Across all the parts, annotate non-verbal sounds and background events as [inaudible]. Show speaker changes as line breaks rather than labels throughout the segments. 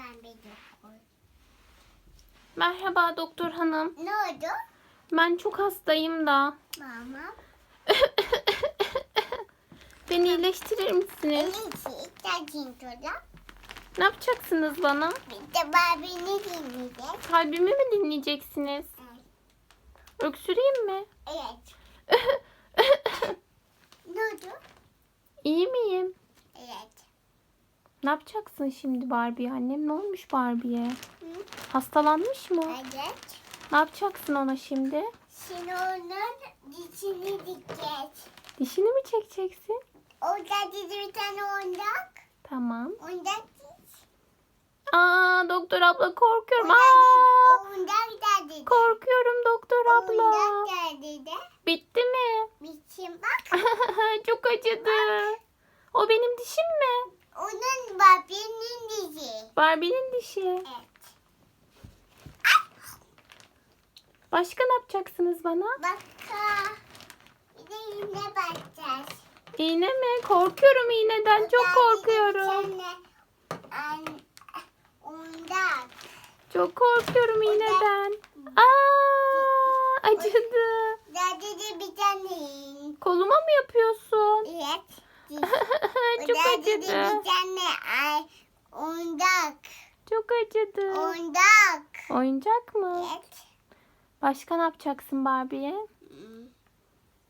pembe.
Merhaba doktor hanım.
Ne oldu?
Ben çok hastayım da.
Mama. [laughs]
Beni iyileştirir misiniz?
Elisi ihtiyacın.
Ne yapacaksınız bana?
Bir de Barbie'ni dinleyeceğiz.
Kalbimi mi dinleyeceksiniz?
Evet.
Öksüreyim mi?
Evet. [laughs] Ne oldu?
İyi miyim?
Evet.
Ne yapacaksın şimdi Barbie annem? Ne olmuş Barbie'ye? Hastalanmış mı?
Evet.
Ne yapacaksın ona şimdi?
Şimdi onun dişini dikeceğiz.
Dişini mi çekeceksin?
Orada dedi bir tane oyuncak.
Tamam.
Oyuncak diş.
Aa doktor abla korkuyorum. Aa.
Oyuncak da dedi.
korkuyorum doktor abla.
Oyuncak da dedi.
Bitti mi?
Biçim bak. [laughs]
Çok acıdı. O benim dişim mi?
Barbie'nin dişi. Evet.
Başka ne yapacaksınız bana?
Baka. Bir de yine bakacağız.
İğne mi? Korkuyorum iğneden. Çok korkuyorum.
Ondan.
Çok korkuyorum iğneden. Aa, acıdı.
Daha dedi bir tane.
Koluma mı yapıyorsun?
Evet. [laughs]
Çok acıdı.
bir tane. Ay, ondak.
Çok acıdı.
Ondak.
Oyuncak mı?
Evet.
Başka ne yapacaksın Barbie'ye?
Hmm.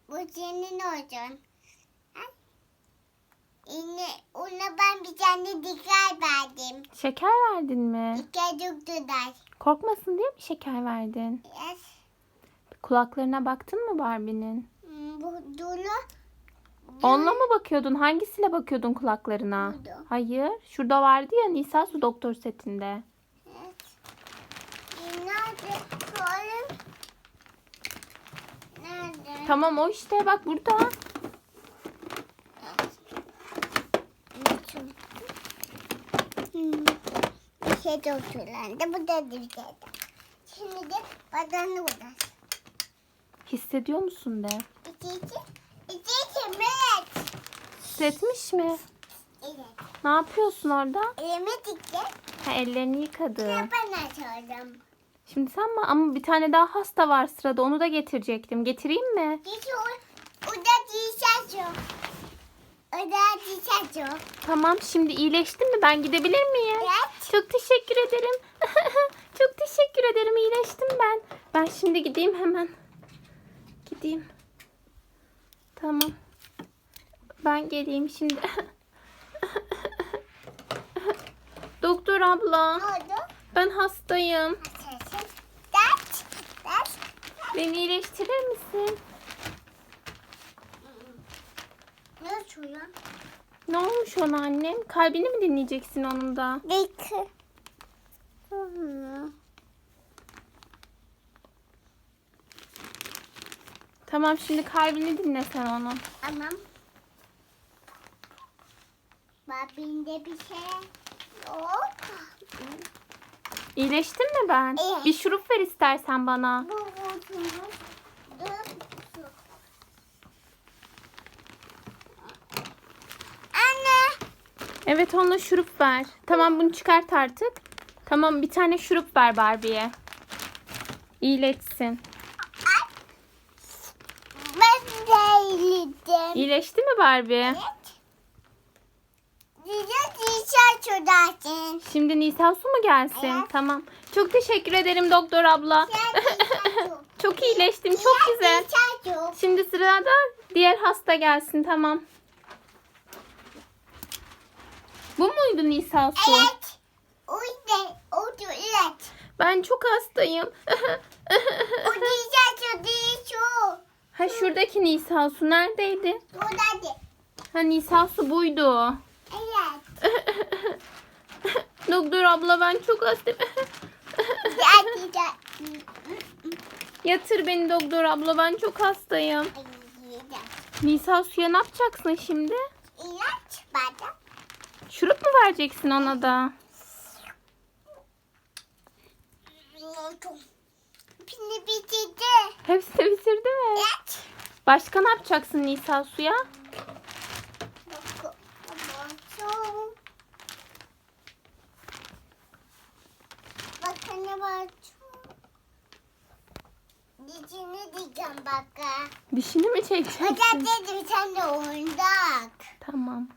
Bu senin olacak. Yine ona ben bir tane dikkat verdim.
Şeker verdin mi?
Dikkat tuttular.
Korkmasın diye mi şeker verdin?
Yes.
Kulaklarına baktın mı Barbie'nin?
Hmm, Bu dolu.
Onunla mı bakıyordun? Hangisiyle bakıyordun kulaklarına?
Burada.
Hayır. Şurada vardı ya Nisa Su Doktor setinde.
Evet. Nerede?
Tamam o işte bak burada.
Hmm. Bir şey doktorlandı. Bu da bir şey. Şimdi de badanı uğraş.
Hissediyor musun de?
İki. İki iki evet.
Hissetmiş mi?
Evet.
Ne yapıyorsun orada?
Elime dikkat.
Ha, ellerini yıkadı.
Ben açarım.
Şimdi sen mi? Ama bir tane daha hasta var sırada. Onu da getirecektim. Getireyim mi?
Geçi o, o da yok. O da yok.
Tamam şimdi iyileştin mi? Ben gidebilir miyim?
Evet.
Çok teşekkür ederim. [laughs] Çok teşekkür ederim. İyileştim ben. Ben şimdi gideyim hemen. Gideyim. Tamam. Ben geleyim şimdi. [laughs] Doktor abla,
Ne oldu?
ben hastayım.
Dert.
Beni iyileştirir misin?
Ne açıyor?
Ne olmuş ona annem? Kalbini mi dinleyeceksin onun da?
Bekle.
Tamam şimdi kalbini dinle sen onun.
Tamam. Babinde bir şey yok.
İyileştin mi ben?
Evet.
Bir şurup ver istersen bana.
Bu. Anne.
Evet onunla şurup ver. Tamam bunu çıkart artık. Tamam bir tane şurup ver Barbie'ye. İyileşsin.
Ben de iyiledim.
İyileşti mi Barbie?
Evet.
Şimdi Nisa su mu gelsin?
Evet.
Tamam. Çok teşekkür ederim doktor abla. [laughs]
Çok.
İyileştim. Çok güzel. Şimdi sırada diğer hasta gelsin. Tamam. Bu muydu Nisa su?
Evet. O da evet.
Ben çok hastayım. [laughs]
Dişer.
ha şuradaki Nisa su neredeydi?
Buradaydı.
Ha Nisa su buydu.
Evet. [laughs]
Doktor abla ben çok hastayım. [laughs] Yatır beni doktor abla ben çok hastayım. Nisa suya ne yapacaksın şimdi?
İlaç bana.
Şurup mu vereceksin ona da?
Şimdi bitirdi.
Hepsini bitirdi mi?
Evet.
Başka ne yapacaksın Nisa suya?
Bak, bak, çok var. Dişini diyeceğim bak. ha.
Dişini mi çekeceksin?
dedim sen de oyuncak.
Tamam.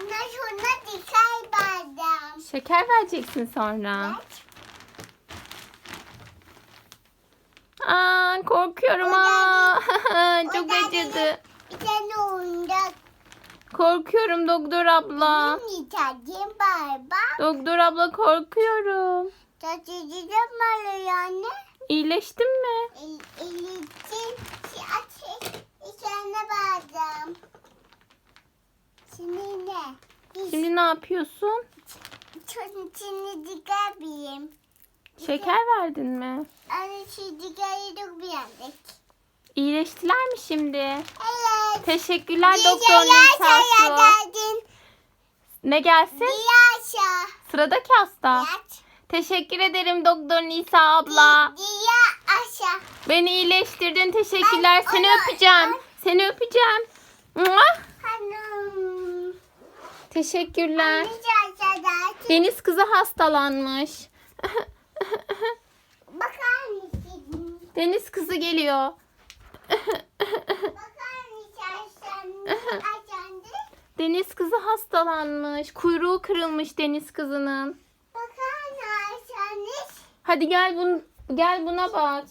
Ondan sonra dikey bardım.
Şeker vereceksin sonra.
Evet.
Aa korkuyorum aa. [laughs] Çok acıdı.
Bir tane oyuncak.
Korkuyorum doktor abla.
Benim yiyeceğim barba.
Doktor abla korkuyorum.
Tatıcıcım var yani.
İyileştin mi?
Elitin ateş bardım. Şimdi ne?
Şimdi ne yapıyorsun?
Çok içini dikebileyim.
Şeker verdin mi?
Anne şu dikeyi çok beğendik.
İyileştiler mi şimdi?
Evet.
Teşekkürler doktor Nisa. Ne gelsin?
Diyyaşa.
Sıradaki hasta.
Evet.
Teşekkür ederim doktor Nisa abla.
Diya aşağı.
Beni iyileştirdin. Teşekkürler.
Ben
Seni
onu-
öpeceğim. Seni öpeceğim. Mua!
Hanım.
Teşekkürler. Deniz kızı hastalanmış. [laughs]
Bakar mısın?
Deniz kızı geliyor.
Bakar mısın sen? Açandı.
Deniz kızı hastalanmış. Kuyruğu kırılmış deniz kızının. Hadi gel bun gel buna bak.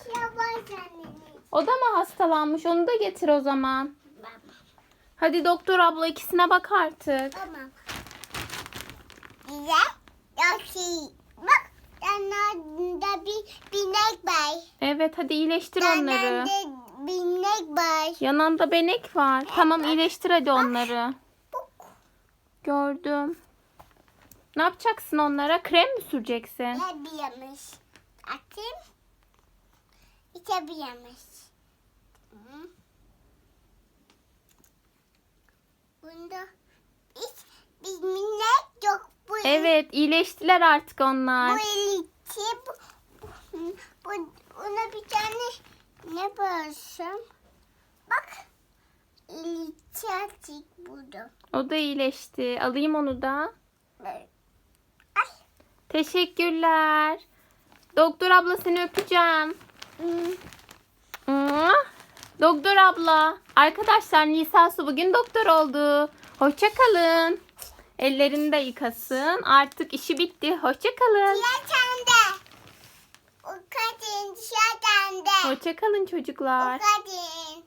O da mı hastalanmış? Onu da getir o zaman. Hadi doktor abla ikisine bak artık.
Tamam. Bize yok Bak yanlarında bir binek var.
Evet hadi iyileştir onları.
Yanlarında binek var.
Yanında benek var. Tamam iyileştir hadi onları.
Bak.
Gördüm. Ne yapacaksın onlara? Krem mi süreceksin?
Ne bilemiş? Atayım. İçe bilemiş. Hı. Bunda hiç bir minek yok. Bu
Evet iyileştiler artık
Bu
onlar.
eliti bu, bu, bu- ona bir tane ne bağırsam? Bak. Eliti açık burada.
O da iyileşti. Alayım onu da.
Böyle.
Teşekkürler. Doktor abla seni öpeceğim. Doktor abla. Arkadaşlar Nisa Su bugün doktor oldu. Hoşça kalın. Ellerini de yıkasın. Artık işi bitti. Hoşça kalın.
Diğer sende. O kadın dışarıdan da.
Hoşça kalın
O
çocuklar.
kadın.